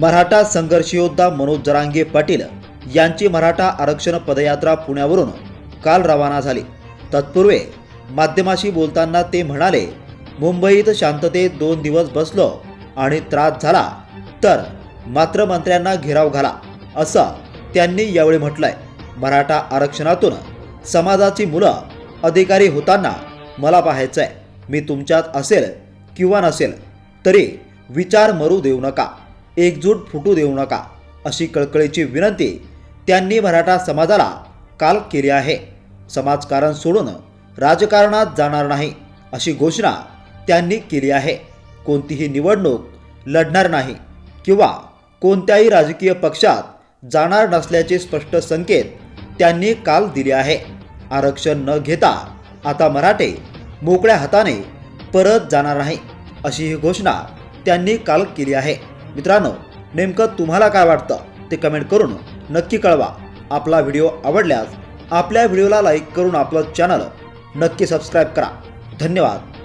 मराठा संघर्षयोद्धा मनोज जरांगे पाटील यांची मराठा आरक्षण पदयात्रा पुण्यावरून काल रवाना झाली. तत्पूर्वी माध्यमाशी बोलताना ते म्हणाले मुंबईत शांततेत दोन दिवस बसलो आणि त्रास झाला तर मात्र मंत्र्यांना घेराव घाला असं त्यांनी यावेळी म्हटलंय. मराठा आरक्षणातून समाजाची मुलं अधिकारी होताना मला पाहायचंय. मी तुमच्यात असेल किंवा नसेल तरी विचार मरू देऊ नका. एकजूट फुटू देऊ नका अशी कळकळीची विनंती त्यांनी मराठा समाजाला काल केली आहे. समाजकारण सोडून राजकारणात जाणार नाही अशी घोषणा त्यांनी केली आहे. कोणतीही निवडणूक लढणार नाही किंवा कोणत्याही राजकीय पक्षात जाणार नसल्याचे स्पष्ट संकेत त्यांनी काल दिले आहे. आरक्षण न घेता आता मराठे मोकळ्या हाताने परत जाणार नाही अशी ही घोषणा त्यांनी काल केली आहे. मित्रांनो नेमकं तुम्हाला काय वाटतं ते कमेंट करून नक्की कळवा. आपला व्हिडिओ आवडल्यास आपल्या व्हिडिओला लाईक करून आपलं चॅनल नक्की सबस्क्राईब करा. धन्यवाद.